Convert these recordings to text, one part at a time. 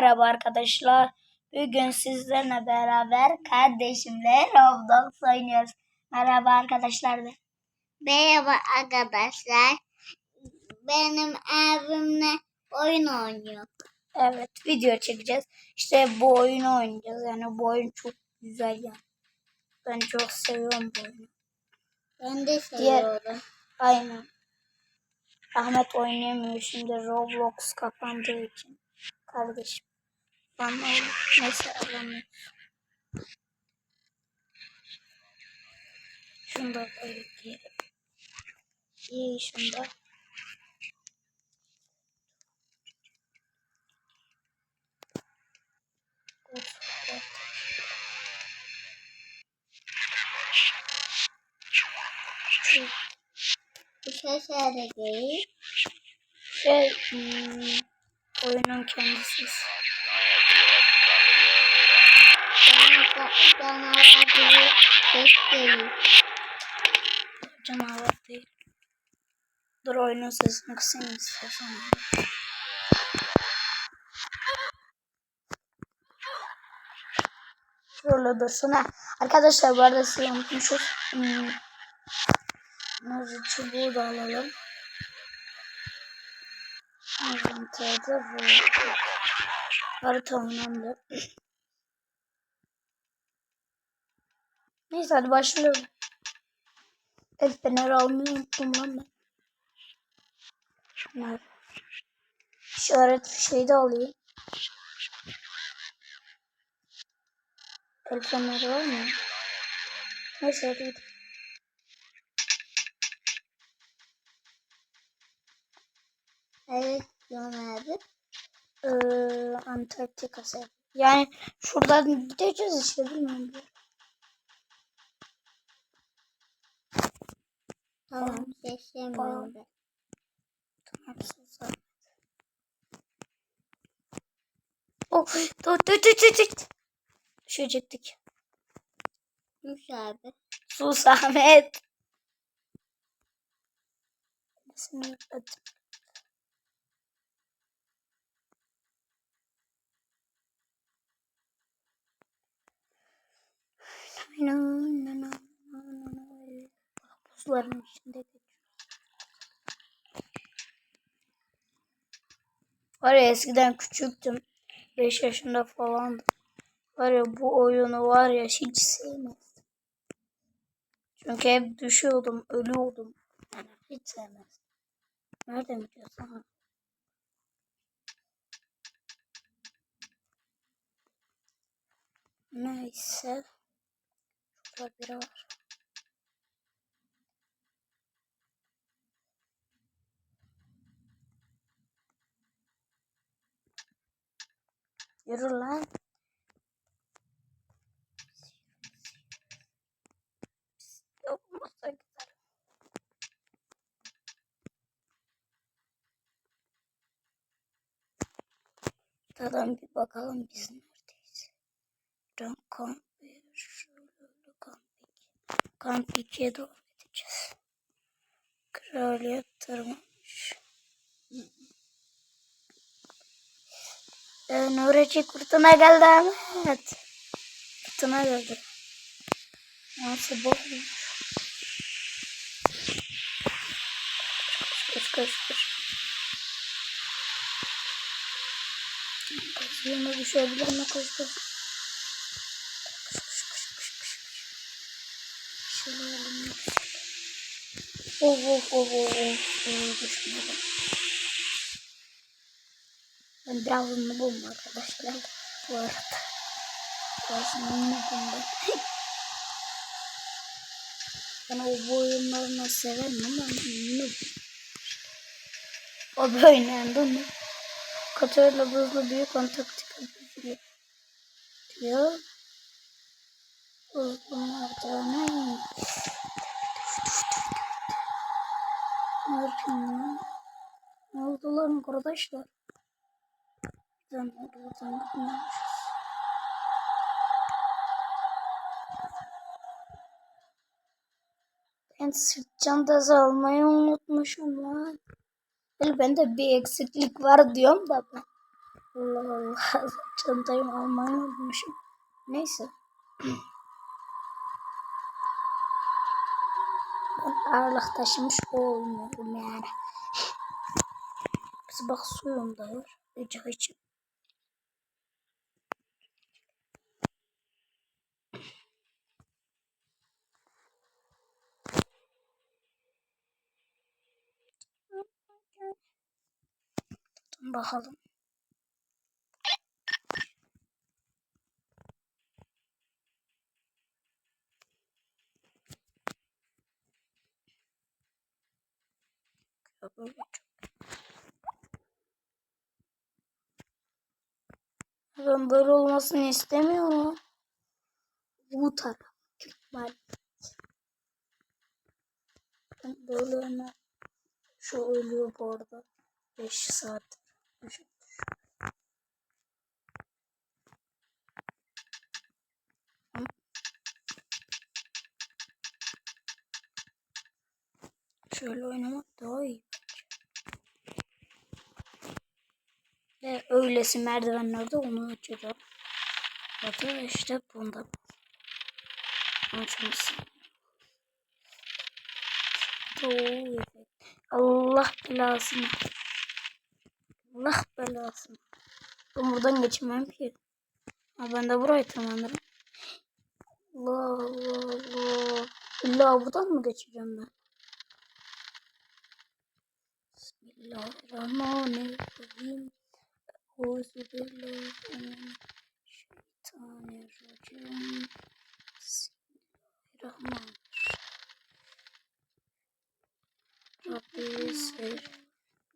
Merhaba arkadaşlar. Bugün sizlerle beraber kardeşimle Roblox oynuyoruz. Merhaba arkadaşlar. Merhaba arkadaşlar. Benim evimle oyun oynuyor. Evet video çekeceğiz. İşte bu oyunu oynayacağız. Yani bu oyun çok güzel yani. Ben çok seviyorum bu oyunu. Ben de Diğer- seviyorum. Aynen. Ahmet oynayamıyor şimdi Roblox kapandığı için. Kardeşim. Bana neyse alamıyor. Şunu da böyle giyelim. İyi şunu da. Ses değil. Şey, hmm, oyunun kendisi. Canavar, gibi değil. Canavar değil. Dur oyunun sesini kısayım istiyorsan. Şöyle dursun ha. Arkadaşlar bu arada size unutmuşuz. Hmm. Muzlu çubuğu da alalım. Harita önemli. Neyse hadi başlayalım. El feneri almayı unuttum lan ben. Şunlar. İşaret şeyi de alayım. El feneri var mı? Neyse hadi gidelim. Evet Can abi. Ee, Antarktika sev. Yani şuradan gideceğiz işte bilmiyorum. Tamam seslemiyorum ben. Tamam sus abi. Oh, dur dur dur dur. Düşecektik. Sus abi. Sus Ahmet. Seni öptüm. Buzların içinde Var ya eskiden küçüktüm. 5 yaşında falandım. Var ya bu oyunu var ya hiç sevmezdim. Çünkü hep düşüyordum, ölüyordum. Yani hiç sevmezdim. Nerede mi diyorsun? Ha. Neyse. Şurada biri var. Yürü lan. Yapmasa. Dadan bir bakalım biz neredeyiz. Buradan kamp şöyle kamp iki. Kamp 2'ye doğru gideceğiz. Kraliyet tırmanmış. Ee, Nurici kurtuna geldi Ahmet. Kurtuna geldi. Nasıl boğulmuş. Koş koş koş. Koş yanına düşebilir mi? Koş koş. Koş koş koş koş koş. Şöyle alalım. Of of of of of. of. Düşmedim. Ben biraz noobum arkadaşlar. Bu arada. Biraz noobum ben. O oyunlarını severim ama noob. O böyle noob. Katörle buzlu büyük büyüyor. Diyor. Bunlarda ne? Ne? Ne oldu lan arkadaşlar? Buradan oradan gitmiyormuşuz. Ben sırt çantası almayı unutmuşum lan. Böyle bende bir eksiklik var diyorum da ben. Allah Allah. Çantayı almayı unutmuşum. Neyse. Ben ağırlık taşımış olmuyorum yani. Biz bak suyum da var. Gıcık için. Bakalım. Ben böyle olmasını istemiyorum. Bu taraf. Ben böyle hemen şu ölüyor bu arada. 5 saat. Şöyle oynamak daha iyi. Ve öylesi merdivenlerde onu açacağım. Ya işte bunda. Açmışsın. Allah belasını. Allah belasını. Ben buradan geçemem ki. Ha, ben de burayı tamamlarım. Allah Allah Allah. İlla buradan mı geçeceğim ben? Bismillahirrahmanirrahim. Euzubillahimineşşeytanirracim. Bismillahirrahmanirrahim. Rabbi ser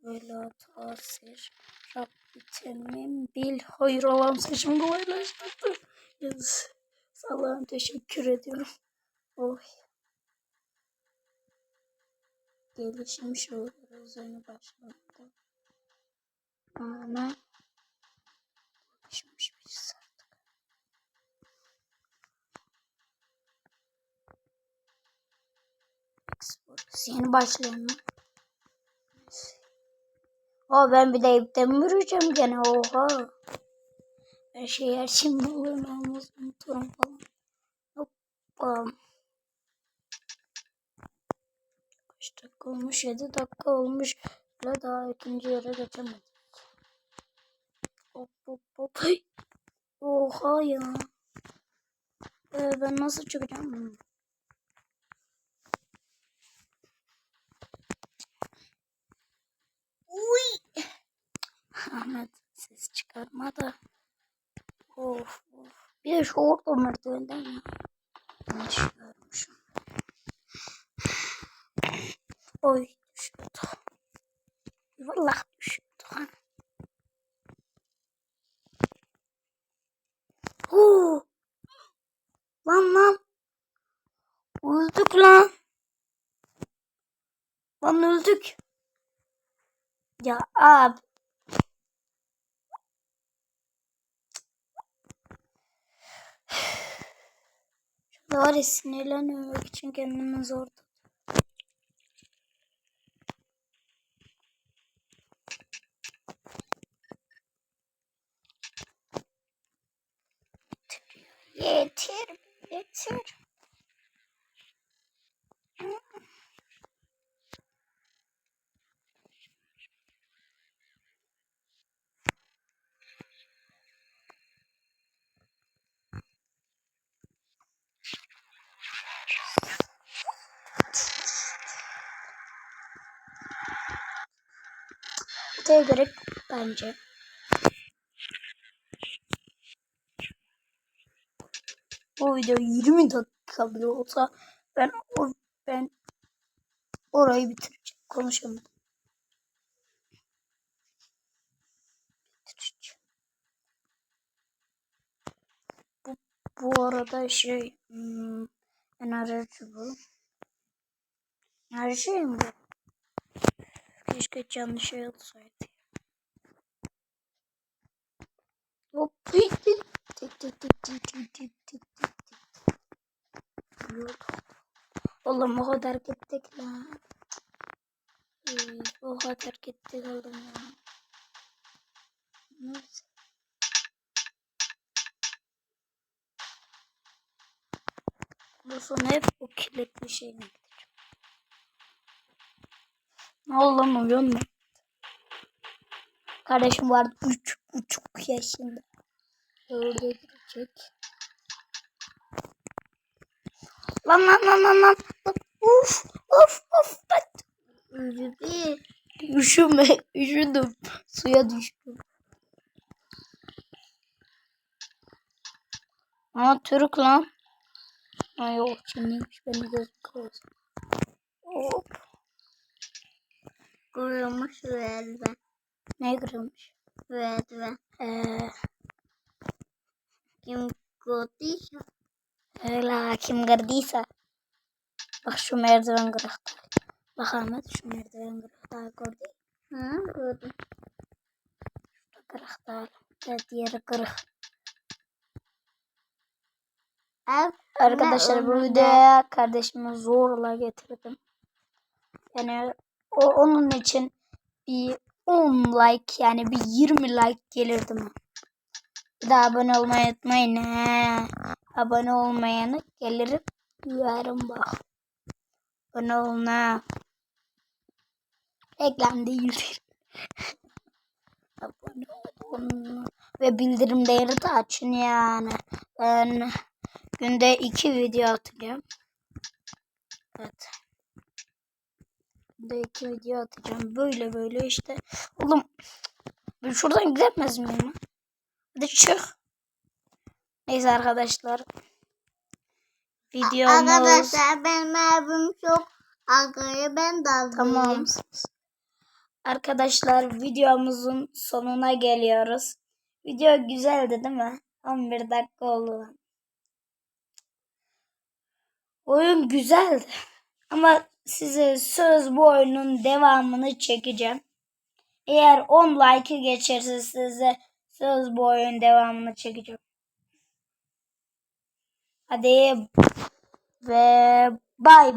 ve la tasir. Rabbi temmim bil hayır Allah'ım saçımı kolaylaştırdı. Yes. Allah'ım teşekkür ediyorum. Oy. Gelişmiş oluruz yeni başlamakta. Ama gelişmiş bir artık. Yeni başlayan mı? O ben bir de ipten vuracağım gene oha. Her şey her ne olur olmaz unuturum falan. Hoppa. Kaç dakika olmuş? 7 dakika olmuş. Ve daha ikinci yere geçemedik. Hop hop hop. Oha ya. Ee, ben nasıl çıkacağım? Ahmet ses çıkarma da. Of of. Bir de şu orta merdivenden ya. Yanlış görmüşüm. Oy düşüyordu. Vallahi düşüyordu. Ha. Oo. Lan lan. Öldük lan. Lan öldük. Ya abi. Var ya sinirlenmemek için kendimi zor Gerek yok bence. Bu video 20 dakika bile olsa ben o ben orayı bitireceğim. Konuşamadım. Bu, bu arada şey hmm, enerji bu. Enerji mi bu? Keşke canlı şey olsaydı. Hop. Tik tik tik tik tik tik Oğlum o kadar gittik lan. o kadar gittik oğlum ya. Neyse. Bu son hep o kirletli şeyler lan uyuyor mu? Kardeşim vardı üç buçuk yaşında. Orada gidecek. Lan lan lan lan lan. Uf uf uf. Üzüldü. Üşüme, üşüdüm. Suya düştüm. Aa Türk lan. Ay yok Çinliymiş beni kırmızı. Hop. Kırılmış verdi. Ne kırılmış? Verdi. Ee, Kim gördüyse. öyle kim kırdıysa. Bak şu merdiven kırıktı. Bak Ahmet şu merdiven kırıktı. Gördün? Ha gördüm. Kırıktı. Evet diğeri kırık. Ev Arkadaşlar bu videoya kardeşimi zorla getirdim. Yani o onun için bir 10 like yani bir 20 like gelirdi mi? Bir de abone olmayı unutmayın. He. Abone olmayanı gelirim yarın bak. Abone olun ha. Reklam değil. abone olun. Ve bildirimleri de açın yani. Ben günde iki video atacağım. Evet. İki video atacağım. Böyle böyle işte. Oğlum ben şuradan gidemez miyim? Hadi çık. Neyse arkadaşlar. Videomuz Arkadaşlar benim evim çok arkaya ben daldım. tamam. Arkadaşlar videomuzun sonuna geliyoruz. Video güzeldi değil mi? 11 dakika oldu. Oyun güzeldi. Ama size söz bu oyunun devamını çekeceğim. Eğer 10 like'ı geçerse size söz bu oyunun devamını çekeceğim. Hadi ve bay bay.